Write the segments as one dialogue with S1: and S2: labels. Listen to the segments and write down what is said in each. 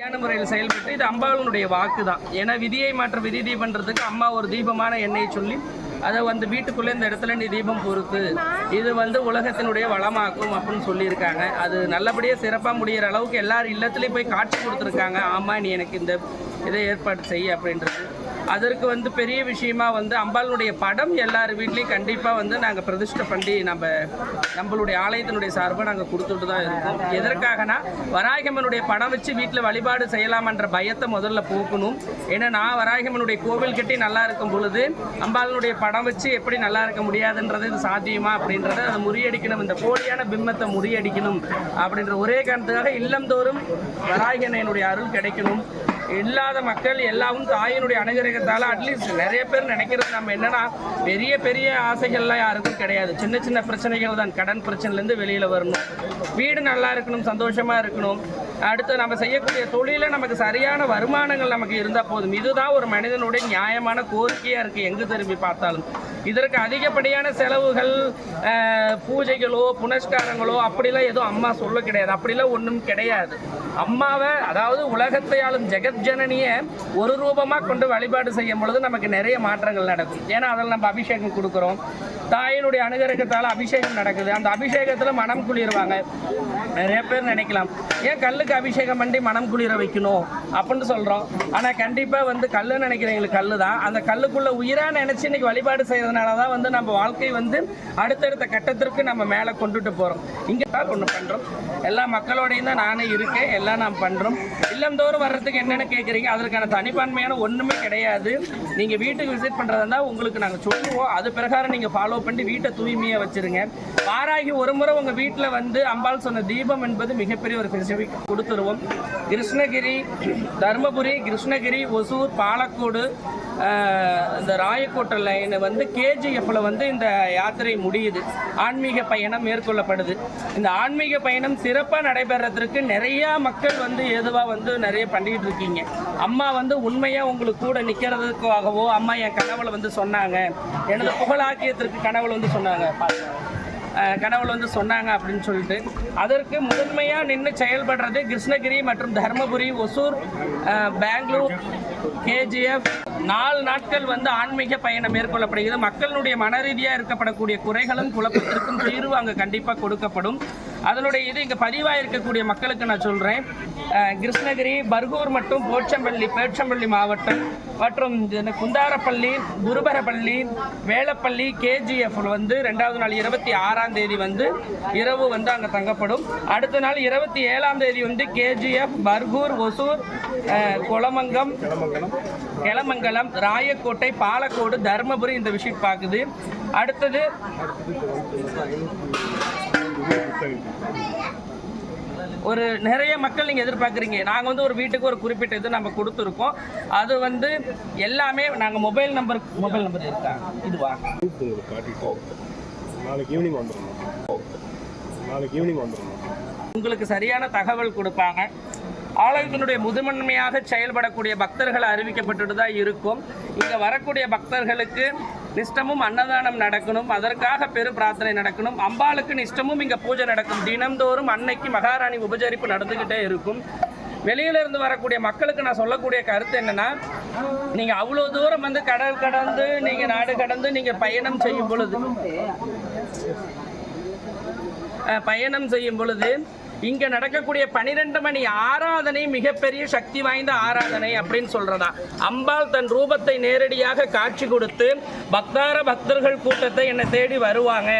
S1: சரியான முறையில் செயல்பட்டு இது அம்பாளுடைய வாக்கு தான் ஏன்னா விதியை மாற்ற விதி தீபன்றதுக்கு அம்மா ஒரு தீபமான எண்ணெயை சொல்லி அதை வந்து வீட்டுக்குள்ளே இந்த இடத்துல நீ தீபம் பொறுத்து இது வந்து உலகத்தினுடைய வளமாக்கும் அப்படின்னு சொல்லியிருக்காங்க. அது நல்லபடியாக சிறப்பாக முடிகிற அளவுக்கு எல்லார் இல்லத்துலேயும் போய் காட்சி கொடுத்துருக்காங்க. ஆமாம் நீ எனக்கு இந்த இதை ஏற்பாடு செய்ய அப்படின்றது. அதற்கு வந்து பெரிய விஷயமா வந்து அம்பாளுடைய படம் எல்லார் வீட்லேயும் கண்டிப்பாக வந்து நாங்கள் பிரதிஷ்டை பண்ணி நம்ம நம்மளுடைய ஆலயத்தினுடைய சார்பாக நாங்கள் கொடுத்துட்டு தான் இருக்கோம். எதற்காகனா வராகியம்மனுடைய படம் வச்சு வீட்டில் வழிபாடு செய்யலாமன்ற பயத்தை முதல்ல போக்கணும். ஏன்னா நான் வராகியம்மனுடைய கோவில் கட்டி நல்லா இருக்கும் பொழுது அம்பாளுடைய படம் வச்சு எப்படி நல்லா இருக்க முடியாதுன்றது இது சாத்தியமா அப்படின்றத அதை முறியடிக்கணும். இந்த போலியான பிம்பத்தை முறியடிக்கணும் அப்படின்ற ஒரே காரணத்துக்காக இல்லந்தோறும் வராகியனுடைய அருள் கிடைக்கணும். இல்லாத மக்கள் எல்லாவும் தாயினுடைய அனுகிரகத்தால் அட்லீஸ்ட் நிறைய பேர் நினைக்கிறது நம்ம என்னன்னா பெரிய பெரிய ஆசைகள்லாம் யாருக்கும் கிடையாது. சின்ன சின்ன பிரச்சனைகள் தான். கடன் பிரச்சனைலேருந்து வெளியில் வரணும். வீடு நல்லா இருக்கணும் சந்தோஷமாக இருக்கணும். அடுத்து நம்ம செய்யக்கூடிய தொழிலில் நமக்கு சரியான வருமானங்கள் நமக்கு இருந்தால் போதும். இதுதான் ஒரு மனிதனுடைய நியாயமான கோரிக்கையாக இருக்குது எங்கு திரும்பி பார்த்தாலும். இதற்கு அதிகப்படியான செலவுகள் பூஜைகளோ புனஸ்காரங்களோ அப்படிலாம் எதுவும் அம்மா சொல்ல கிடையாது. அப்படிலாம் ஒன்றும் கிடையாது. அம்மாவை அதாவது உலகத்தையாலும் ஜெகத் ஜனனியை ஒரு ரூபமாக கொண்டு வழிபாடு செய்யும் பொழுது நமக்கு நிறைய மாற்றங்கள் நடக்கும். ஏன்னா அதில் நம்ம அபிஷேகம் கொடுக்குறோம். தாயினுடைய அனுகிரகத்தால் அபிஷேகம் நடக்குது. அந்த அபிஷேகத்தில் மனம் குளிர்வாங்க. நிறைய பேர் நினைக்கலாம் ஏன் கல்லுக்கு அபிஷேகம் பண்ணி மனம் குளிர வைக்கணும்? அப்படின்னு சொல்கிறோம் ஆனால் கண்டிப்பாக வந்து கல்லுன்னு நினைக்கிறவங்களுக்கு கல்லு தான் அந்த கல்லுக்குள்ள உயிராக நினச்சி இன்னைக்கு வழிபாடு செய்கிறதுனால தான் வந்து நம்ம வாழ்க்கை வந்து அடுத்தடுத்த கட்டத்திற்கு நம்ம மேலே கொண்டுட்டு போகிறோம் இங்கே தான் ஒன்று பண்ணுறோம் எல்லா மக்களோடையும் தான் நானே இருக்கேன். எல்லாம் நாம் பண்ணுறோம் இல்லந்தோறும் வர்றதுக்கு என்னென்ன கேட்குறீங்க அதற்கான தனிப்பான்மையான ஒன்றுமே கிடையாது. நீங்கள் வீட்டுக்கு விசிட் பண்ணுறதா உங்களுக்கு நாங்கள் சொல்லுவோம். அது பிரகாரம் நீங்கள் ஃபாலோ பண்ணி வீட்டை தூய்மையாக வச்சுருங்க. வாராகி ஒரு முறை உங்கள் வீட்டில் வந்து அம்பாள் சொன்ன தீபம் என்பது மிகப்பெரிய ஒரு ஃபெசிலிட்டி கொடுத்துருவோம். கிருஷ்ணகிரி தருமபுரி கிருஷ்ணகிரி ஒசூர் பாலக்கோடு இந்த ராயக்கோட்டை லைன் வந்து கேஜிஎஃப்ல வந்து இந்த யாத்திரை முடியுது. ஆன்மீக பயணம் மேற்கொள்ளப்படுது. இந்த ஆன்மீக பயணம் சிறப்பாக நடைபெறதற்கு நிறைய மக்கள் வந்து ஏதுவாக வந்து நிறைய பண்ணிக்கிட்டு இருக்கீங்க. அம்மா வந்து உண்மையாக உங்களுக்கு கூட நிற்கிறதுக்காகவோ அம்மா என் கனவுல வந்து சொன்னாங்க. எனது புகழாக்கியத்திற்கு கனவுல வந்து சொன்னாங்க. பாருங்க. அஹ் வந்து சொன்னாங்க அப்படின்னு சொல்லிட்டு. அதற்கு முதன்மையாக நின்று செயல்படுறது கிருஷ்ணகிரி மற்றும் தர்மபுரி ஒசூர் பெங்களூர் கேஜிஎஃப். நாலு நாட்கள் வந்து ஆன்மீக பயணம் மேற்கொள்ளப்படுகிறது. மக்களுடைய மன ரீதியாக இருக்கப்படக்கூடிய குறைகளும் குழப்பத்திற்கும் தீர்வு அங்கே கண்டிப்பாக கொடுக்கப்படும். அதனுடைய இது இங்கே பதிவாக இருக்கக்கூடிய மக்களுக்கு நான் சொல்கிறேன் கிருஷ்ணகிரி பர்கூர் மற்றும் போச்சம்பள்ளி பேச்சம்பள்ளி மாவட்டம் மற்றும் குந்தாரப்பள்ளி குருபரப்பள்ளி வேலப்பள்ளி கேஜிஎஃப் வந்து ரெண்டாவது நாள் இருபத்தி ஆறாம் தேதி வந்து இரவு வந்து அங்கே தங்கப்படும். அடுத்த நாள் இருபத்தி ஏழாம் தேதி வந்து கேஜிஎஃப் பர்கூர் ஒசூர் குளமங்கம் கொலமங்கம் ராயக்கோட்டை பாலக்கோடு தருமபுரி இந்த விஷயம் பார்க்குது. அடுத்தது ஒரு நிறைய மக்கள் நீங்கள் எதிர்பார்க்குறீங்க. நாங்கள் வந்து ஒரு வீட்டுக்கு ஒரு குறிப்பிட்ட இது நம்ம கொடுத்துருக்கோம். அது வந்து எல்லாமே நாங்கள் மொபைல் நம்பர் மொபைல் நம்பர் இருக்கா? இதுவா
S2: நாளைக்கு ஈவினிங் வந்துடணும் நாளைக்கு ஈவினிங் வந்துடணும்
S1: உங்களுக்கு சரியான தகவல் கொடுப்பாங்க. ஆலயத்தினுடைய முதுமன்மையாக செயல்படக்கூடிய பக்தர்கள் அறிவிக்கப்பட்டுட்டு தான் இருக்கும். இங்கே வரக்கூடிய பக்தர்களுக்கு நிஷ்டமும் அன்னதானம் நடக்கணும். அதற்காக பெரு பிரார்த்தனை நடக்கணும். அம்பாளுக்கு நிஷ்டமும் இங்கே பூஜை நடக்கும். தினம்தோறும் அன்னைக்கு மகாராணி உபச்சரிப்பு நடந்துக்கிட்டே இருக்கும். வெளியில இருந்து வரக்கூடிய மக்களுக்கு நான் சொல்லக்கூடிய கருத்து என்னன்னா நீங்க அவ்வளோ தூரம் வந்து கடல் கடந்து நீங்க நாடு கடந்து நீங்க பயணம் செய்யும் பொழுது பயணம் செய்யும் பொழுது இங்க நடக்கக்கூடிய பனிரெண்டு மணி ஆராதனை மிகப்பெரிய சக்தி வாய்ந்த ஆராதனை அப்படின்னு சொல்றதா. அம்பாள் தன் ரூபத்தை நேரடியாக காட்சி கொடுத்து பக்தார பக்தர்கள் கூட்டத்தை என்னை தேடி வருவாங்க.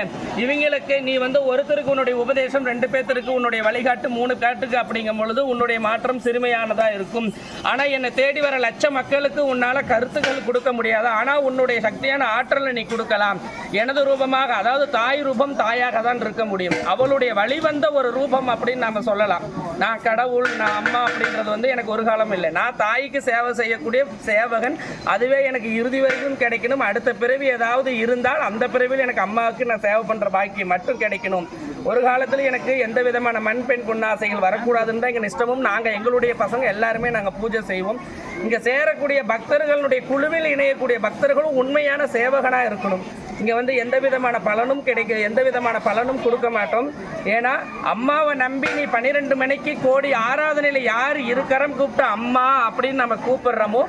S1: இவங்களுக்கு நீ வந்து ஒருத்தருக்கு உன்னுடைய உபதேசம் ரெண்டு பேர்த்துக்கு உன்னுடைய வழிகாட்டு மூணு பேர்த்துக்கு அப்படிங்கும் பொழுது உன்னுடைய மாற்றம் சிறுமையானதா இருக்கும். ஆனா என்னை தேடி வர லட்ச மக்களுக்கு உன்னால கருத்துக்கள் கொடுக்க முடியாது. ஆனா உன்னுடைய சக்தியான ஆற்றலை நீ கொடுக்கலாம். எனது ரூபமாக அதாவது தாய் ரூபம் தாயாக தான் இருக்க முடியும். அவளுடைய வழிவந்த ஒரு ரூபம் அப்படி அப்படின்னு நம்ம சொல்லலாம். நான் கடவுள் நான் அம்மா அப்படின்றது வந்து எனக்கு ஒரு காலம் இல்லை. நான் தாய்க்கு சேவை செய்யக்கூடிய சேவகன். அதுவே எனக்கு இறுதி வரைக்கும் கிடைக்கணும். அடுத்த பிறவி ஏதாவது இருந்தால் அந்த பிறவியில் எனக்கு அம்மாவுக்கு நான் சேவை பண்ணுற பாக்கியம் மட்டும் கிடைக்கணும். ஒரு காலத்தில் எனக்கு எந்த விதமான மண் பெண் பொன்னாசைகள் வரக்கூடாதுன்னு தான் எங்கள் நிஷ்டமும் நாங்கள் எங்களுடைய பசங்க எல்லாருமே நாங்கள் பூஜை செய்வோம். இங்கே சேரக்கூடிய பக்தர்களுடைய குழுவில் இணையக்கூடிய பக்தர்களும் உண்மையான சேவகனாக இருக்கணும். இங்கே வந்து எந்த விதமான பலனும் கிடைக்க எந்த விதமான பலனும் கொடுக்க மாட்டோம். ஏன்னா அம்மாவை நம்பி நீ பன்னிரெண்டு மணிக்கு கோடி ஆராதனையில் யார் இருக்கரம் கூப்பிட்டு அம்மா அப்படின்னு நம்ம கூப்பிடுறோமோ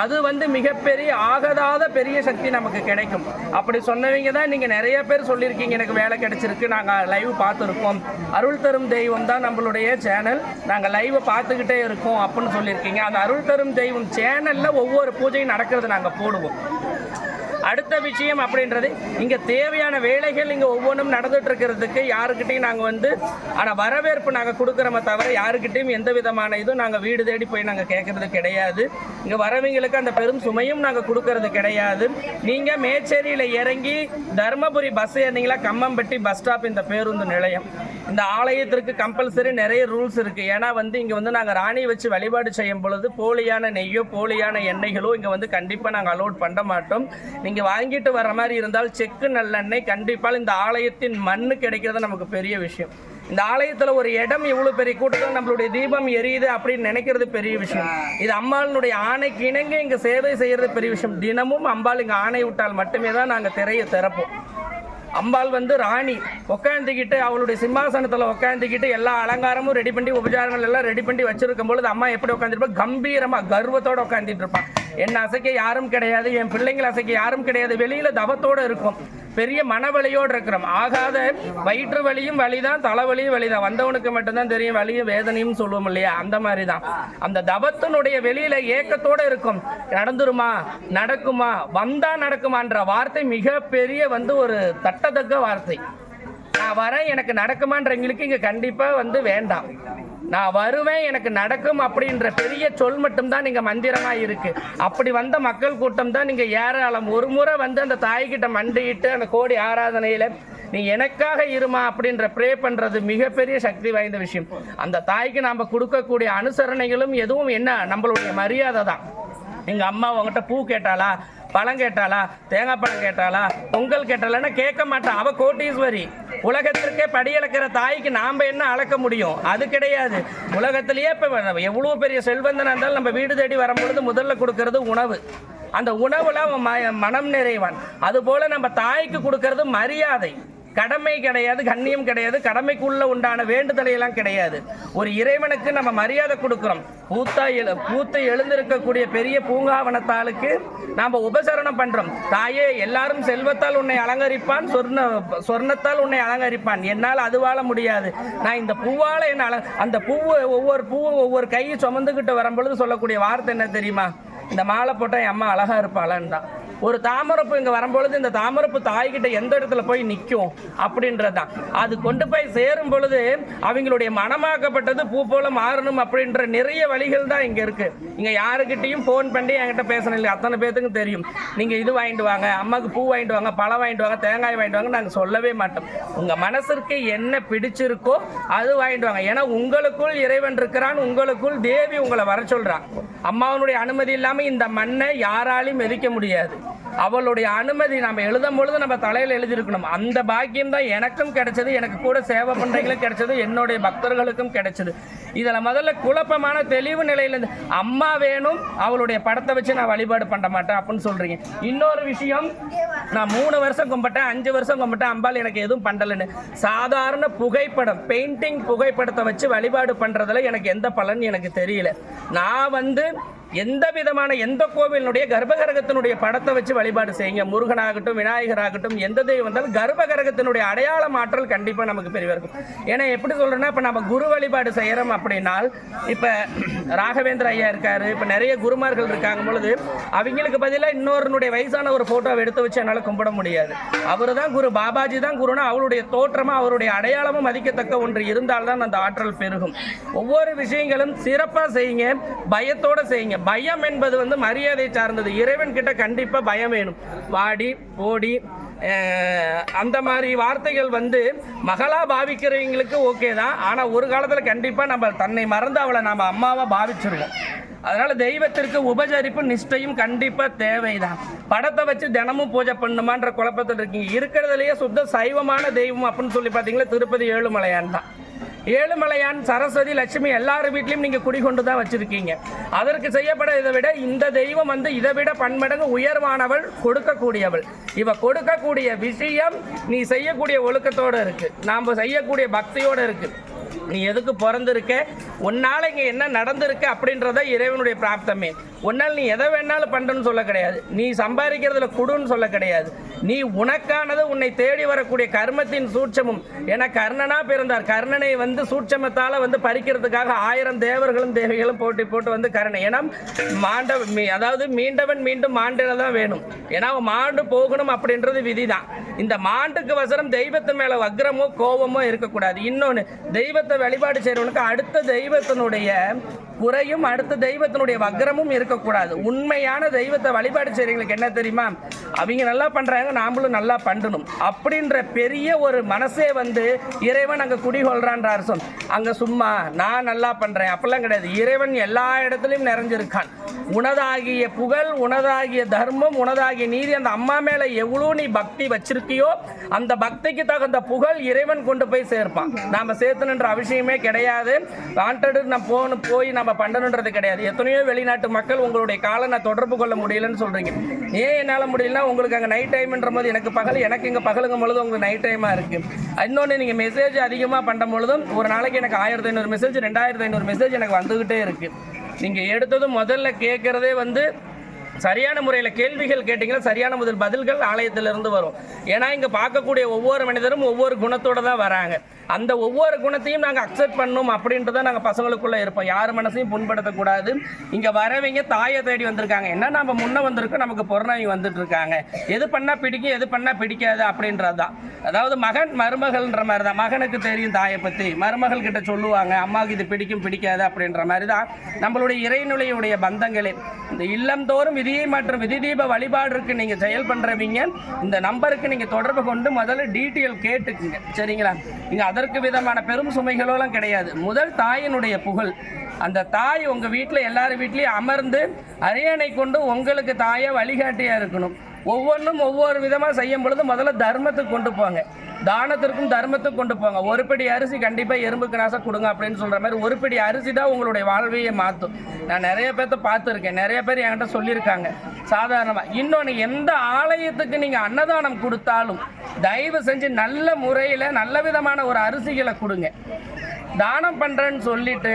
S1: அது வந்து மிகப்பெரிய ஆகதாத பெரிய சக்தி நமக்கு கிடைக்கும். அப்படி சொன்னவங்க தான் நீங்கள் நிறைய பேர் சொல்லியிருக்கீங்க எனக்கு வேலை கிடைச்சிருக்கு நாங்கள் லைவ் பார்த்துருக்கோம். அருள் தரும் தெய்வம் தான் நம்மளுடைய சேனல் நாங்கள் லைவை பார்த்துக்கிட்டே இருக்கோம் அப்படின்னு சொல்லியிருக்கீங்க. அந்த அருள் தரும் தெய்வம் சேனலில் ஒவ்வொரு பூஜையும் நடக்கிறது நாங்கள் போடுவோம். அடுத்த விஷயம் அப்படின்றது இங்கே தேவையான வேலைகள் இங்கே ஒவ்வொன்றும் நடந்துட்டு இருக்கிறதுக்கு யாருக்கிட்டையும் நாங்கள் வந்து ஆனால் வரவேற்பு நாங்கள் கொடுக்குறோமே தவிர யாருக்கிட்டையும் எந்த விதமான இதுவும் நாங்கள் வீடு தேடி போய் நாங்கள் கேட்கறது கிடையாது. இங்கே வரவங்களுக்கு அந்த பெரும் சுமையும் நாங்கள் கொடுக்கறது கிடையாது. நீங்கள் மேச்சேரியில் இறங்கி தருமபுரி பஸ் ஏறினீங்களா? கம்மம்பட்டி பஸ் ஸ்டாப் இந்த பேருந்து நிலையம். இந்த ஆலயத்திற்கு கம்பல்சரி நிறைய ரூல்ஸ் இருக்குது ஏன்னா வந்து இங்கே வந்து நாங்கள் ராணியை வச்சு வழிபாடு செய்யும் பொழுது போலியான நெய்யோ போலியான எண்ணெய்களோ இங்கே வந்து கண்டிப்பாக நாங்கள் அலோட் பண்ண மாட்டோம். நீங்கள் நீங்க வாங்கிட்டு வர மாதிரி இருந்தால் செக்கு நல்லெண்ணெய் கண்டிப்பால் இந்த ஆலயத்தின் மண்ணு கிடைக்கிறது நமக்கு பெரிய விஷயம். இந்த ஆலயத்துல ஒரு இடம் இவ்வளவு பெரிய கூட்டத்தில் நம்மளுடைய தீபம் எரியுது அப்படின்னு நினைக்கிறது பெரிய விஷயம். இது அம்பாளினுடைய ஆணைக்கு இணங்க இங்க சேவை செய்யறது பெரிய விஷயம். தினமும் அம்பாள் இங்க ஆணை விட்டால் மட்டுமே தான் நாங்க திரையை திறப்போம். அம்பாள் வந்து ராணி. உட்காந்துக்கிட்டு அவளுடைய சிம்மாசனத்தில் உட்காந்துக்கிட்டு எல்லா அலங்காரமும் ரெடி பண்ணி உபச்சாரங்கள் எல்லாம் ரெடி பண்ணி வச்சிருக்கும் பொழுது அம்மா எப்படி உட்காந்துருப்பா கம்பீரமா கர்வத்தோட உட்காந்துட்டு இருப்பான் என்னை அசைக்க யாரும் கிடையாது என் பிள்ளைங்களை அசைக்க யாரும் கிடையாது. வெளியில் தவத்தோட இருக்கும். பெரிய மனவலியோடு இருக்கிறோம். ஆகாத வயிற்று வலியும் வலிதான் தலைவலியும் வலிதான். வந்தவனுக்கு மட்டும்தான் தெரியும் வலியும் வேதனையும் சொல்லுவோம் இல்லையா? அந்த மாதிரி தான் அந்த தவத்தினுடைய வெளியில ஏக்கத்தோட இருக்கும். நடந்துருமா? நடக்குமா? வந்தா நடக்குமான்ற வார்த்தை மிகப்பெரிய வந்து ஒரு தட்டத்தக்க வார்த்தை. நான் வரேன் எனக்கு நடக்குமான்றவங்களுக்கு இங்கே கண்டிப்பாக வந்து வேண்டாம். நான் வருவேன் எனக்கு நடக்கும் அப்படின்ற பெரிய சொல் மட்டும்தான் நீங்க மந்திரமா இருக்கு. அப்படி வந்த மக்கள் கூட்டம் தான் நீங்க ஏராளம். ஒரு முறை வந்து அந்த தாய்கிட்ட மண்டியிட்டு அந்த கோடி ஆராதனையில நீ எனக்காக இருமா? அப்படின்ற ப்ரே பண்றது மிகப்பெரிய சக்தி வாய்ந்த விஷயம். அந்த தாய்க்கு நாம கொடுக்கக்கூடிய அனுசரணைகளும் எதுவும் என்ன? நம்மளுடைய மரியாதை தான் எங்கள் அம்மா உங்ககிட்ட பூ கேட்டாளா? பழம் கேட்டாளா? தேங்காய் பழம் கேட்டாளா? பொங்கல் கேட்டாளான்னா கேட்க மாட்டான் அவ கோட்டீஸ்வரி. உலகத்திற்கே படியளக்கிற தாய்க்கு நாம் என்ன அளக்க முடியும்? அது கிடையாது. உலகத்திலேயே இப்போ எவ்வளோ பெரிய செல்வந்தனாக இருந்தாலும் நம்ம வீடு தேடி வரும்பொழுது முதல்ல கொடுக்கறது உணவு. அந்த உணவுல அவன் ம- மனம் நிறைவான். அதுபோல நம்ம தாய்க்கு கொடுக்கறது மரியாதை. கடமை கிடையாது கண்ணியம் கிடையாது கடமைக்குள்ள உண்டான வேண்டுதலை எல்லாம் கிடையாது. ஒரு இறைவனுக்கு நம்ம மரியாதை கொடுக்கிறோம். பூத்தா எழு பூத்து எழுந்திருக்கக்கூடிய பெரிய பூங்காவனத்தாளுக்கு நாம் உபசரணம் பண்றோம். தாயே எல்லாரும் செல்வத்தால் உன்னை அலங்கரிப்பான் சொர்ண சொர்ணத்தால் உன்னை அலங்கரிப்பான். என்னால் அது வாழ முடியாது. நான் இந்த பூவால என்ன அல அந்த பூவை ஒவ்வொரு பூவும் ஒவ்வொரு கையை சுமந்துக்கிட்டு வரும்பொழுது சொல்லக்கூடிய வார்த்தை என்ன தெரியுமா? இந்த மாலை போட்டால் என் அம்மா அழகா இருப்பாளான்னு தான் ஒரு தாமரப்பு இங்கே வரும்பொழுது இந்த தாமரப்பு தாய்கிட்ட எந்த இடத்துல போய் நிற்கும் அப்படின்றதுதான். அது கொண்டு போய் சேரும் பொழுது அவங்களுடைய மனமாக்கப்பட்டது பூ போல மாறணும் அப்படின்ற நிறைய வழிகள் தான் இங்கே இருக்கு. இங்கே யாருக்கிட்டையும் ஃபோன் பண்ணி என்கிட்ட பேசணும் இல்லை. அத்தனை பேர்த்துக்கும் தெரியும். நீங்கள் இது வாங்கிட்டு வாங்க அம்மாவுக்கு பூ வாங்கிட்டு வாங்க பழம் வாங்கிட்டு வாங்க தேங்காய் வாங்கிட்டு வாங்க நாங்கள் சொல்லவே மாட்டோம். உங்கள் மனசிற்கு என்ன பிடிச்சிருக்கோ அது வாங்கிட்டு வாங்க. ஏன்னா உங்களுக்குள் இறைவன் இருக்கிறான் உங்களுக்குள் தேவி உங்களை வர சொல்கிறான் அம்மாவனுடைய அனுமதி இல்லாமல் இந்த மண்ணை யாராலையும் மிதிக்க முடியாது. அவளுடைய அனுமதி நம்ம எழுதும் பொழுது நம்ம தலையில் எழுதியிருக்கணும். அந்த பாக்கியம் தான் எனக்கும் கிடைச்சது எனக்கு கூட சேவை பண்றவங்களுக்கும் கிடைச்சது என்னுடைய பக்தர்களுக்கும் கிடைச்சது. இதில் முதல்ல குழப்பமான தெளிவு நிலையிலேருந்து அம்மா வேணும் அவளுடைய படத்தை வச்சு நான் வழிபாடு பண்ண மாட்டேன் அப்படின்னு சொல்றீங்க. இன்னொரு விஷயம் நான் மூணு வருஷம் கும்பிட்டேன் அஞ்சு வருஷம் கும்பிட்டேன் அம்பாள் எனக்கு எதுவும் பண்ணலைன்னு. சாதாரண புகைப்படம் பெயிண்டிங் புகைப்படத்தை வச்சு வழிபாடு பண்றதுல எனக்கு எந்த பலன் எனக்கு தெரியல. நான் வந்து எந்த விதமான எந்த கோவிலினுடைய கர்ப்பகரகத்தினுடைய படத்தை வச்சு வழிபாடு செய்யுங்க. முருகனாகட்டும் விநாயகராகட்டும் எந்த தெய்வம் வந்தாலும் கர்ப்பகிரகத்தினுடைய அடையாளம் ஆற்றல் கண்டிப்பாக நமக்கு பெரிய இருக்கும். ஏன்னா எப்படி சொல்கிறேன்னா இப்போ நம்ம குரு வழிபாடு செய்கிறோம் அப்படின்னால் இப்போ ராகவேந்திர ஐயா இருக்காரு இப்போ நிறைய குருமார்கள் இருக்காங்க பொழுது அவங்களுக்கு பதிலாக இன்னொருனுடைய வயசான ஒரு ஃபோட்டோவை எடுத்து வச்சு என்னால் கும்பிட முடியாது. அவர் தான் குரு பாபாஜி தான் குருனா அவருடைய தோற்றமும் அவருடைய அடையாளமும் மதிக்கத்தக்க ஒன்று இருந்தால்தான் அந்த ஆற்றல் பெருகும். ஒவ்வொரு விஷயங்களும் சிறப்பாக செய்யுங்க பயத்தோடு செய்யுங்க. பயம் என்பது வந்து மரியாதை சார்ந்தது. இறைவன் கிட்ட கண்டிப்பாக பயம் வேணும். வாடி ஓடி அந்த மாதிரி வார்த்தைகள் வந்து மகளா பாவிக்கிறவங்களுக்கு ஓகே தான். ஆனால் ஒரு காலத்தில் கண்டிப்பாக நம்ம தன்னை மறந்து அவளை நம்ம அம்மாவாக பாவிச்சிருவோம். அதனால் தெய்வத்திற்கு உபசரிப்பு நிஷ்டையும் கண்டிப்பா தேவைதான். படத்தை வச்சு தினமும் பூஜை பண்ணுமான்ற குழப்பத்தில் இருக்கீங்க. இருக்கிறதுலையே சுத்த சைவமான தெய்வம் அப்படின்னு சொல்லி பார்த்தீங்கன்னா திருப்பதி ஏழுமலையான் தான். ஏழுமலையான் சரஸ்வதி லட்சுமி எல்லார் வீட்லையும் நீங்கள் குடிகொண்டு தான் வச்சுருக்கீங்க. அதற்கு செய்யப்பட இதை விட இந்த தெய்வம் வந்து இதை விட பன்மடங்கு உயர்வானவள் கொடுக்கக்கூடியவள். இவ கொடுக்கக்கூடிய விஷயம் நீ செய்யக்கூடிய ஒழுக்கத்தோடு இருக்கு. நாம் செய்யக்கூடிய பக்தியோடு இருக்குது நீ எதுக்கு பிறந்திருக்க? உன்னால் இங்கே என்ன நடந்திருக்கு அப்படின்றத இறைவனுடைய பிராப்தமே. உன்னால் நீ எதை வேணாலும் பண்றேன்னு சொல்ல கிடையாது. நீ சம்பாதிக்கிறதுல குடுன்னு சொல்ல கிடையாது. நீ உனக்கானது உன்னை தேடி வரக்கூடிய கர்மத்தின் சூட்சமும். என கர்ணனா பிறந்தார். கர்ணனை வந்து சூட்சமத்தால் வந்து பறிக்கிறதுக்காக ஆயிரம் தேவர்களும் தேவிகளும் போட்டி போட்டு வந்து கர்ணன். ஏன்னா மாண்ட மீ- அதாவது மீண்டவன் மீண்டும் மாண்டில தான் வேணும். ஏன்னா அவன் மாண்டு போகணும் அப்படின்றது விதி தான் இந்த மாண்டுக்கு வசரம் தெய்வத்தின் மேலே வக்ரமோ கோபமோ இருக்கக்கூடாது. இன்னொன்று தெய்வத்தை தெய்வத்தை வழிபாடு செய்கிறவனுக்கு அடுத்த தெய்வத்தினுடைய குறையும் அடுத்த தெய்வத்தினுடைய வக்ரமும் இருக்கக்கூடாது. உண்மையான தெய்வத்தை வழிபாடு செய்கிறவங்களுக்கு என்ன தெரியுமா? அவங்க நல்லா பண்ணுறாங்க நாமளும் நல்லா பண்ணணும். அப்படின்ற பெரிய ஒரு மனசே வந்து இறைவன் அங்கே குடிகொள்றான்ற அர்த்தம் அங்கே சும்மா நான் நல்லா பண்ணுறேன் அப்படிலாம் கிடையாது. இறைவன் எல்லா இடத்துலையும் நிறைஞ்சிருக்கான். உனதாகிய புகழ் உனதாகிய தர்மம் உனதாகிய நீதி அந்த அம்மா மேலே எவ்வளோ நீ பக்தி வச்சிருக்கியோ அந்த பக்திக்கு தகுந்த புகழ் இறைவன் கொண்டு போய் சேர்ப்பான். நாம் சேர்த்தணுன்ற அவசியமே கிடையாது. வாண்டடு நான் போகணும் போய் நம்ம பண்ணணுன்றது கிடையாது. எத்தனையோ வெளிநாட்டு மக்கள் உங்களுடைய காலை நான் தொடர்பு கொள்ள முடியலன்னு சொல்கிறீங்க ஏன் என்னால் முடியலன்னா உங்களுக்கு அங்கே நைட் டைம்ன்ற போது எனக்கு பகல் எனக்கு இங்கே பகலுங்கும் பொழுது உங்களுக்கு நைட் டைமாக இருக்குது இன்னொன்று நீங்கள் மெசேஜ் அதிகமாக பண்ணும் பொழுதும் ஒரு நாளைக்கு எனக்கு ஆயிரத்தி ஐநூறு மெசேஜ் ரெண்டாயிரத்தி ஐநூறு மெசேஜ் எனக்கு வந்துக்கிட்டே இருக்குது நீங்கள் எடுத்ததும் முதல்ல கேட்குறதே வந்து சரியான முறையில் கேள்விகள் கேட்டிங்கன்னா சரியான முதல் பதில்கள் ஆலயத்திலிருந்து வரும். ஏன்னா இங்கே பார்க்கக்கூடிய ஒவ்வொரு மனிதரும் ஒவ்வொரு குணத்தோடு தான் வராங்க. அந்த ஒவ்வொரு குணத்தையும் நாங்கள் அக்செப்ட் பண்ணணும் அப்படின்றத நாங்கள் பசங்களுக்குள்ளே இருப்போம். யார் மனசையும் புண்படுத்தக்கூடாது. இங்கே வரவங்க தாயை தேடி வந்திருக்காங்க. என்ன நம்ம முன்னே வந்திருக்கோம்? நமக்கு பொருளாவி வந்துட்டு இருக்காங்க எது பண்ணால் பிடிக்கும் எது பண்ணால் பிடிக்காது அப்படின்றது தான். அதாவது மகன் மருமகள்ன்ற மாதிரி தான் மகனுக்கு தெரியும் தாயை பற்றி மருமகள் கிட்ட சொல்லுவாங்க அம்மாவுக்கு இது பிடிக்கும் பிடிக்காது அப்படின்ற மாதிரி தான் நம்மளுடைய இறைநிலையுடைய பந்தங்களே இந்த இல்லந்தோறும் விதியை மற்றும் விதி தீப வழிபாடுக்கு நீங்கள் செயல் பண்ணுறவங்க இந்த நம்பருக்கு நீங்கள் தொடர்பு கொண்டு முதல்ல டீட்டெயில் கேட்டுக்குங்க. சரிங்களா? நீங்கள் அதற்கு விதமான பெரும் சுமைகளோலாம் கிடையாது. முதல் தாயினுடைய புகழ். அந்த தாய் உங்கள் வீட்டில் எல்லார் வீட்லேயும் அமர்ந்து அரியணை கொண்டு உங்களுக்கு தாயை வழிகாட்டியாக இருக்கணும். ஒவ்வொன்றும் ஒவ்வொரு விதமாக செய்யும் பொழுது முதல்ல தர்மத்துக்கு கொண்டு போங்க. தானத்திற்கும் தர்மத்துக்கும் கொண்டு போங்க. ஒரு பிடி அரிசி கண்டிப்பாக எறும்புக்கு நாசம் கொடுங்க அப்படின்னு சொல்கிற மாதிரி ஒரு பிடி அரிசி தான் உங்களுடைய வாழ்வையே மாற்றும் நான் நிறைய பேர்த்த பார்த்துருக்கேன். நிறைய பேர் என்கிட்ட சொல்லியிருக்காங்க. சாதாரணமாக இன்னொன்று எந்த ஆலயத்துக்கு நீங்கள் அன்னதானம் கொடுத்தாலும் தயவு செஞ்சு நல்ல முறையில் நல்ல விதமான ஒரு அரிசிகளை கொடுங்க. தானம் பண்ணுறேன்னு சொல்லிட்டு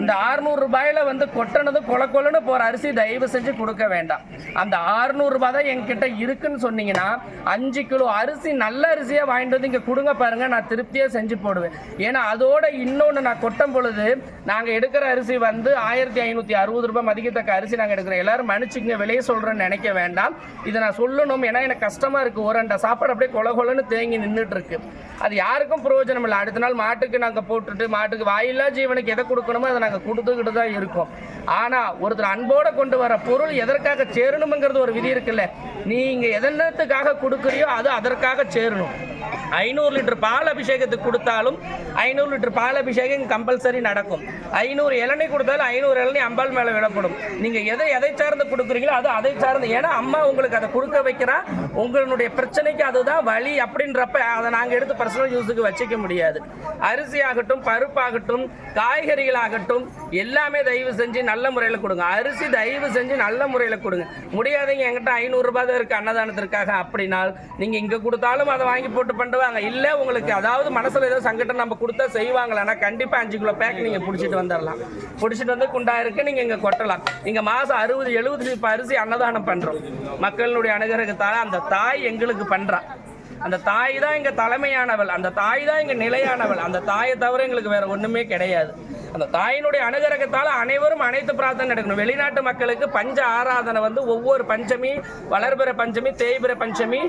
S1: இந்த ஆறுநூறு ரூபாயில் வந்து கொட்டனது கொல கொலன்னு போகிற அரிசி தயவு செஞ்சு கொடுக்க வேண்டாம். அந்த ஆறுநூறுபா தான் என்கிட்ட இருக்குன்னு சொன்னீங்கன்னா அஞ்சு கிலோ அரிசி நல்ல அரிசியாக வாங்கிட்டு வந்து இங்கே கொடுங்க பாருங்கள் நான் திருப்தியாக செஞ்சு போடுவேன். ஏன்னா அதோட இன்னொன்று நான் கொட்டும் பொழுது நாங்கள் எடுக்கிற அரிசி வந்து ஆயிரத்தி ஐநூற்றி அறுபது ரூபாய் மதிக்கத்தக்க அரிசி நாங்கள் எடுக்கிறோம். எல்லாரும் மன்னிச்சுங்க விலையை சொல்கிறேன்னு நினைக்க வேண்டாம். இதை நான் சொல்லணும் ஏன்னா எனக்கு கஷ்டமாக இருக்குது ஒரு ரெண்டு சாப்பாடு அப்படியே கொல கொலன்னு தேங்கி நின்றுட்டு இருக்கு. அது யாருக்கும் பிரயோஜனம் இல்லை. அடுத்த நாள் மாட்டுக்கு நாங்கள் போட்டுட்டு மாட்டுக்கு வாயில்லா ஜீவனுக்கு எதை கொடுக்கணுமோ அதை நாங்கள் கொடுத்துக்கிட்டு தான் இருக்கோம். ஆனால் ஒருத்தர் அன்போடு கொண்டு வர பொருள் எதற்காக சேரணுங்கிறது ஒரு விதி இருக்குல்ல. நீங்கள் எதனத்துக்காக கொடுக்குறியோ அது அதற்காக சேரணும். ஐநூறு லிட்டர் பால் அபிஷேகத்துக்கு கொடுத்தாலும் ஐநூறு லிட்டர் பால் அபிஷேகம் கம்பல்சரி நடக்கும். ஐநூறு இளநீ கொடுத்தாலும் ஐநூறு இளநீ அம்பாள் மேலே விடப்படும். நீங்கள் எதை எதை சார்ந்து கொடுக்குறீங்களோ அது அதை சார்ந்து. ஏன்னா அம்மா உங்களுக்கு அதை கொடுக்க வைக்கிறா. உங்களுடைய பிரச்சனைக்கு அதுதான் வழி அப்படின்றப்ப அதை நாங்கள் எடுத்து பர்சனல் யூஸுக்கு வச்சுக்க முடியாது. அரிசி ஆகட்டும் பருப்பாகட்டும் காய்கறிகள் ஆகட்டும் எல்லாமே தயவு செஞ்சு நல்ல முறையில் கொடுங்க. அரிசி தயவு செஞ்சு நல்ல முறையில் கொடுங்க. முடியாதீங்க என்கிட்ட ஐநூறுரூபா தான் இருக்குது அன்னதானத்திற்காக. அப்படின்னால் நீங்கள் இங்கே கொடுத்தாலும் அதை வாங்கி போட்டு பண்ணுவாங்க இல்லை உங்களுக்கு அதாவது மனசில் ஏதோ சங்கடம் நம்ம கொடுத்தா செய்வாங்களான்னா கண்டிப்பாக அஞ்சு கிலோ பேக் நீங்கள் பிடிச்சிட்டு வந்துடலாம் பிடிச்சிட்டு வந்து குண்டா இருக்கு நீங்கள் இங்கே கொட்டலாம். இங்கே மாதம் அறுபது எழுபது இப்போ அரிசி அன்னதானம் பண்ணுறோம் மக்களுடைய அனுகிரகத்தால் அந்த தாய் எங்களுக்கு பண்ணுறான் அந்த தாய் தான் இங்கே தலைமையானவள் அந்த தாய் தான் இங்கே நிலையானவள். அந்த தாயை தவிர எங்களுக்கு வேற ஒன்றுமே கிடையாது. அந்த தாயினுடைய அனுகிரகத்தால் அனைவரும் அனைத்து பிரார்த்தனை நடக்கணும். வெளிநாட்டு மக்களுக்கு பஞ்ச ஆராதனை வந்து ஒவ்வொரு பஞ்சமி வளர்பிற பஞ்சமி தேய்பிற பஞ்சமி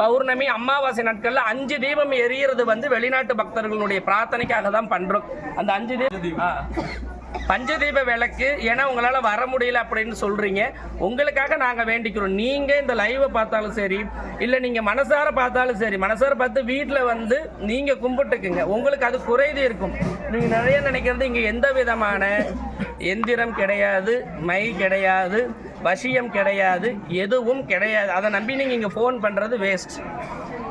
S1: பௌர்ணமி அமாவாசை நாட்களில் அஞ்சு தீபம் எரியறது வந்து வெளிநாட்டு பக்தர்களுடைய பிரார்த்தனைக்காக தான் பண்ணுறோம் அந்த அஞ்சு தீபம் பஞ்சதீப விளக்கு ஏன்னா உங்களால் வர முடியல அப்படின்னு சொல்கிறீங்க உங்களுக்காக நாங்கள் வேண்டிக்கிறோம். நீங்கள் இந்த லைவை பார்த்தாலும் சரி இல்லை நீங்கள் மனசார பார்த்தாலும் சரி மனசார பார்த்து வீட்டில் வந்து நீங்கள் கும்பிட்டுக்குங்க. உங்களுக்கு அது குறைது இருக்கும். நீங்கள் நிறைய நினைக்கிறது இங்கே எந்த விதமான எந்திரம் கிடையாது மை கிடையாது வசியம் கிடையாது எதுவும் கிடையாது. அதை நம்பி நீங்கள் இங்கே ஃபோன் பண்ணுறது வேஸ்ட்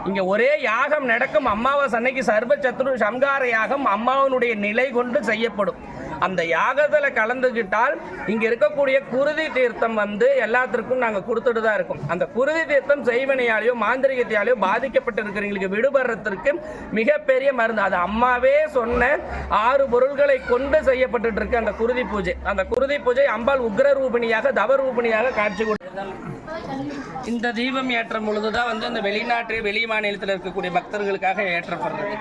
S1: இங்கே ஒரே யாகம் நடக்கும். அம்மாவை அன்னைக்கு சர்வ சத்ரு சம்கார யாகம் அம்மாவனுடைய நிலை கொண்டு செய்யப்படும். அந்த யாகத்தில் கலந்துக்கிட்டால் இங்கே இருக்கக்கூடிய குருதி தீர்த்தம் வந்து எல்லாத்திற்கும் நாங்கள் கொடுத்துட்டு தான் இருக்கோம். அந்த குருதி தீர்த்தம் செய்வனையாலேயோ மாந்திரிகத்தையாலேயோ பாதிக்கப்பட்டு இருக்கிறவங்களுக்கு விடுபடுறதற்கு மிகப்பெரிய மருந்து. அது அம்மாவே சொன்ன ஆறு பொருள்களை கொண்டு செய்யப்பட்டு இருக்கு அந்த குருதி பூஜை. அந்த குருதி பூஜை அம்பாள் உக்ர ரூபிணியாக தவ ரூபிணியாக காட்சி கொடுத்தால் இந்த தீபம் ஏற்றும் பொழுதுதான் வந்து இந்த வெளிநாட்டு வெளி மாநிலத்தில் இருக்கக்கூடிய பக்தர்களுக்காக ஏற்றப்படுறது.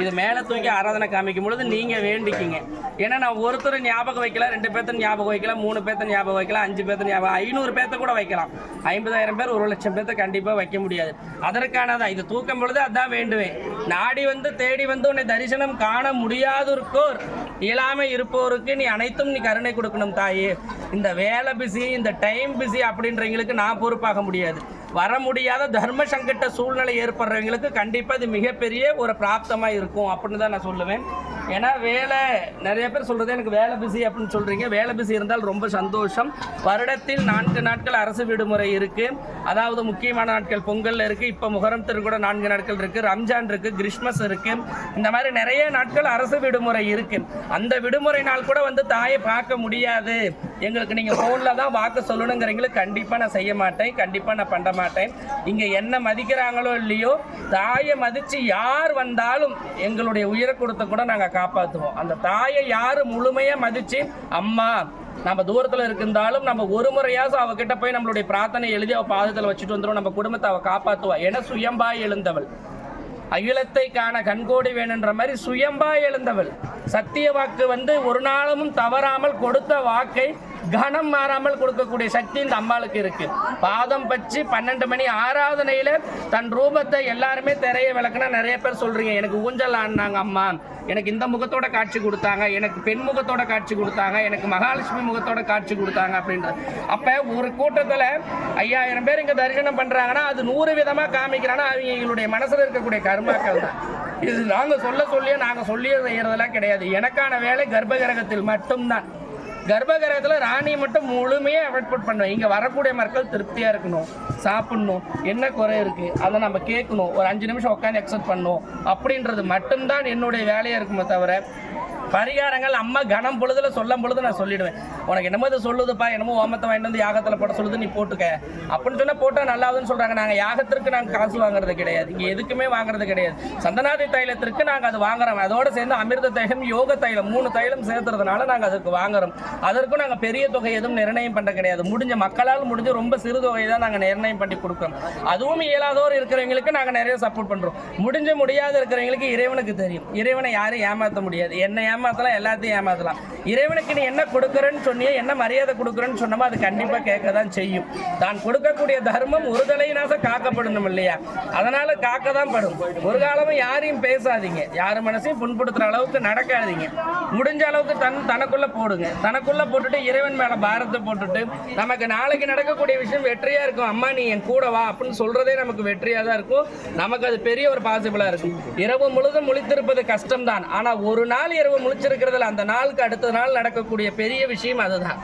S1: இது மேலே தூக்கி ஆராதனை காமிக்கும் பொழுது நீங்கள் வேண்டிக்கிங்க. ஏன்னா நான் ஒருத்தர் ஞாபகம் வைக்கல ரெண்டு பேர்த்த ஞாபகம் வைக்கலாம் மூணு பேர்த்த ஞாபகம் வைக்கலாம் அஞ்சு பேர்த்த ஞாபகம் ஐநூறு பேர்த்த கூட வைக்கலாம். ஐம்பதாயிரம் பேர் ஒரு லட்சம் பேர்த்த கண்டிப்பாக வைக்க முடியாது. அதற்கானதான் இது தூக்கும் பொழுது அதான் வேண்டுவேன். நாடி வந்து தேடி வந்து உன்னை தரிசனம் காண முடியாதிருக்கோர் இயலாமல் இருப்போருக்கு நீ அனைத்தும் நீ கருணை கொடுக்கணும் தாயே. இந்த வேலை பிஸி இந்த டைம் பிஸி அப்படின்றவங்களுக்கு நான் பொறுப்பாக முடியாது. வர முடியாத தர்ம சங்கட்ட சூழ்நிலை ஏற்படுறவங்களுக்கு கண்டிப்பாக இது மிகப்பெரிய ஒரு பிராப்தமாக இருக்கும் அப்படின்னு தான் நான் சொல்லுவேன். ஏன்னா வேலை நிறைய பேர் சொல்கிறது எனக்கு வேலை பிஸி அப்படின்னு சொல்கிறீங்க வேலை பிஸி இருந்தால் ரொம்ப சந்தோஷம். வருடத்தில் நான்கு நாட்கள் அரசு விடுமுறை இருக்குது அதாவது முக்கியமான நாட்கள் பொங்கல் இருக்குது இப்போ முகரம் கூட நான்கு நாட்கள் இருக்குது ரம்ஜான் இருக்குது கிறிஸ்மஸ் இருக்குது இந்த மாதிரி நிறைய நாட்கள் அரசு விடுமுறை இருக்குது அந்த விடுமுறை நாள் கூட வந்து தாயை பார்க்க முடியாது. எங்களுக்கு நீங்கள் ஃபோனில் தான் வாக்கு சொல்லணுங்கிறவங்களுக்கு கண்டிப்பாக நான் செய்ய மாட்டேன். கண்டிப்பாக நான் பண்ண மாட்டேன். இங்கே என்ன மதிக்கிறாங்களோ இல்லையோ தாயை மதித்து யார் வந்தாலும் எங்களுடைய உயிரை கொடுத்த கூட நாங்கள் காப்பாற்றுவோம் அந்த தாயை யார் முழுமையாக மதித்து அம்மா நம்ம தூரத்தில் இருந்தாலும் நம்ம ஒரு முறையாவது அவகிட்ட போய் நம்மளுடைய பிரார்த்தனை எழுதி அவள் பாதத்தில் வச்சுட்டு வந்துடும் நம்ம குடும்பத்தை அவள் காப்பாற்றுவா என சுயம்பாய் எழுந்தவள். அகிலத்தை காண கண்கோடி வேணுன்ற மாதிரி சுயம்பாய் எழுந்தவள். சத்திய வாக்கு வந்து ஒரு நாளும் தவறாமல் கொடுத்த வாக்கை கனம் மாறாமல் கொடுக்கக்கூடிய சக்தி இந்த அம்பாளுக்கு இருக்கு. பாதம் பச்சு பன்னெண்டு மணி ஆராதனையில தன் ரூபத்தை எல்லாருமே திரைய விளக்குனா நிறைய பேர் சொல்றீங்க எனக்கு ஊஞ்சல் ஆடினாங்க அம்மா. எனக்கு இந்த முகத்தோட காட்சி கொடுத்தாங்க எனக்கு பெண் முகத்தோட காட்சி கொடுத்தாங்க எனக்கு மகாலட்சுமி முகத்தோட காட்சி கொடுத்தாங்க அப்படின்றது அப்ப ஒரு கூட்டத்தில் ஐயாயிரம் பேர் இங்க தரிசனம் பண்றாங்கன்னா அது நூறு விதமா காமிக்கிறாங்கன்னா அவங்க எங்களுடைய மனசுல இருக்கக்கூடிய கர்மாக்கள் தான். இது நாங்க சொல்ல சொல்லியே நாங்க சொல்லியே செய்கிறதெல்லாம் கிடையாது. எனக்கான வேலை கர்ப்பகிரகத்தில் மட்டும்தான். கர்ப்பகிரகத்தில் ராணி மட்டும் முழுமையாக அவாய்ட் பண்ணுவேன் இங்கே வரக்கூடிய மக்கள் திருப்தியாக இருக்கணும். சாப்பிடணும். என்ன குறை இருக்குது அதை நம்ம கேட்கணும். ஒரு அஞ்சு நிமிஷம் உட்காந்து எக்ஸப்ட் பண்ணணும். அப்படின்றது மட்டும்தான் என்னுடைய வேலையாக இருக்குமே தவிர பரிகாரங்கள் அம்மா கனம் பொழுதுல சொல்லும் பொழுது நான் சொல்லிடுவேன். உனக்கு என்னமோ இது சொல்லுதுப்பா என்னமோ ஓமத்தை வாங்கிட்டு வந்து யாகத்தில் போட சொல்லுது நீ போட்டுக்க. அப்படின்னு சொன்னால் போட்டால் நல்லாதுன்னு சொல்கிறாங்க நாங்கள் யாகத்திற்கு நாங்கள் காசு வாங்குறது கிடையாது. இங்கே எதுக்குமே வாங்குறது கிடையாது. சந்தனாதி தைலத்திற்கு நாங்கள் அது வாங்குறோம். அதோடு சேர்ந்து அமிர்த தைலம் யோக தைலம் மூணு தைலம் சேர்த்துறதுனால நாங்கள் அதுக்கு வாங்குறோம். அதற்கும் நாங்கள் பெரிய தொகை எதுவும் நிர்ணயம் பண்ண கிடையாது. முடிஞ்ச மக்களால் முடிஞ்ச ரொம்ப சிறு தொகை தான் நாங்கள் நிர்ணயம் பண்ணி கொடுக்குறோம். அதுவும் இயலாதோர் இருக்கிறவங்களுக்கு நாங்கள் நிறைய சப்போர்ட் பண்ணுறோம் முடிஞ்ச முடியாத இருக்கிறவங்களுக்கு இறைவனுக்கு தெரியும். இறைவனை யாரும் ஏமாற்ற முடியாது. என்ன ஏமாத்தலாம் எல்லாத்தையும் ஏமாத்தலாம். இறைவனுக்கு நீ என்ன கொடுக்குறேன்னு சொன்னியோ என்ன மரியாதை கொடுக்குறேன்னு சொன்னமோ அது கண்டிப்பாக கேட்க தான் செய்யும். தான் கொடுக்கக்கூடிய தர்மம் ஒரு தலையினாச காக்கப்படணும் இல்லையா? அதனால காக்க தான் படும். ஒரு காலமும் யாரையும் பேசாதீங்க. யார் மனசையும் புண்படுத்துற அளவுக்கு நடக்காதீங்க. முடிஞ்ச அளவுக்கு தன் தனக்குள்ள போடுங்க. தனக்குள்ள போட்டுட்டு இறைவன் மேல பாரத்தை போட்டுட்டு நமக்கு நாளைக்கு நடக்கக்கூடிய விஷயம் வெற்றியா இருக்கும். அம்மா நீ என் கூட வா அப்படின்னு சொல்றதே நமக்கு வெற்றியா தான் இருக்கும். நமக்கு அது பெரிய ஒரு பாசிபிளா இருக்கும். இரவு முழுதும் முழித்திருப்பது கஷ்டம்தான். ஆனா ஒரு நாள் இரவு முழிச்சிருக்கிறதுல அந்த நாளுக்கு அடுத்த நாள் நடக்கக்கூடிய பெரிய விஷயம் அதுதான்.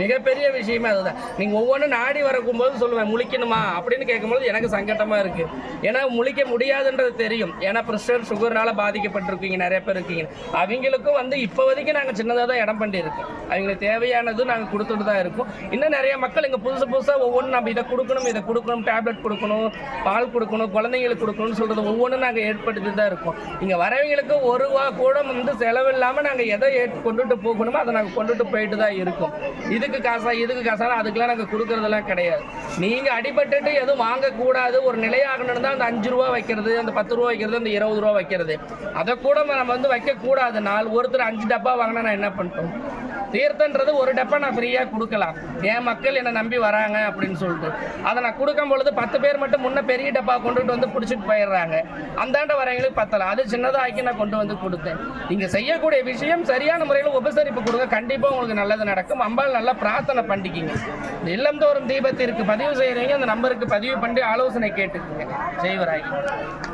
S1: மிகப்பெரிய விஷயமே அதுதான். நீங்கள் ஒவ்வொன்றும் நாடி வரக்கும்போது சொல்லுவேன் முழிக்கணுமா? அப்படின்னு கேட்கும்போது எனக்கு சங்கட்டமாக இருக்குது ஏன்னா முழிக்க முடியாதுன்றது தெரியும். ஏன்னா ப்ரெஷர் சுகர்னால பாதிக்கப்பட்டிருக்கீங்க நிறைய பேர் இருக்கீங்க. அவங்களுக்கும் வந்து இப்போதைக்கு நாங்கள் சின்னதாக தான் இடம் பண்ணியிருக்கோம். அவங்களுக்கு தேவையானது நாங்கள் கொடுத்துட்டு தான் இருக்கோம். இன்னும் நிறைய மக்கள் இங்கே புதுசு புதுசாக ஒவ்வொன்றும் நம்ம இதை கொடுக்கணும் இதை கொடுக்கணும் டேப்லெட் கொடுக்கணும் பால் கொடுக்கணும் குழந்தைங்களுக்கு கொடுக்கணும்னு சொல்கிறது ஒவ்வொன்றும் நாங்கள் ஏற்படுத்தி தான் இருக்கோம். இங்கே வரவங்களுக்கு ஒரு ரூபா கூட வந்து செலவில்லாமல் நாங்கள் எதை ஏற் கொண்டுட்டு போகணுமோ அதை நாங்கள் கொண்டுட்டு போயிட்டு தான் இருக்கோம். இதுக்கு காசா இதுக்கு காசா அதுக்கெல்லாம் நாங்கள் கொடுக்கறதெல்லாம் கிடையாது. நீங்கள் அடிபட்டுட்டு எதுவும் வாங்கக்கூடாது ஒரு நிலையாகணும்னு தான் அந்த அஞ்சு ரூபா வைக்கிறது அந்த பத்து ரூபா வைக்கிறது அந்த இருபது ரூபா வைக்கிறது. அதை கூட நம்ம வந்து வைக்கக்கூடாது. நாலு ஒருத்தர் அஞ்சு டப்பா வாங்கினா நான் என்ன பண்ணிட்டோம் தீர்த்தன்றது ஒரு டப்பை நான் ஃப்ரீயாக கொடுக்கலாம். என் மக்கள் என்னை நம்பி வராங்க அப்படின்னு சொல்லிட்டு. அதை நான் கொடுக்கும் பொழுது பத்து பேர் மட்டும் முன்ன பெரிய டப்பா கொண்டுட்டு வந்து பிடிச்சிட்டு போயிடுறாங்க. அந்தாண்ட வரவங்களுக்கு பத்தலாம் அது சின்னதாக ஆக்கி நான் கொண்டு வந்து கொடுத்தேன். நீங்கள் செய்யக்கூடிய விஷயம் சரியான முறையில் உபசரிப்பு கொடுங்க. கண்டிப்பாக உங்களுக்கு நல்லது நடக்கும். அம்பாள் நல்லா பிரார்த்தனை பண்ணிக்கிங்க. இந்த இல்லந்தோறும் தீபத்திற்கு பதிவு செய்கிறீங்க அந்த நம்பருக்கு பதிவு பண்ணி ஆலோசனை கேட்டுக்குங்க. செய்வராகி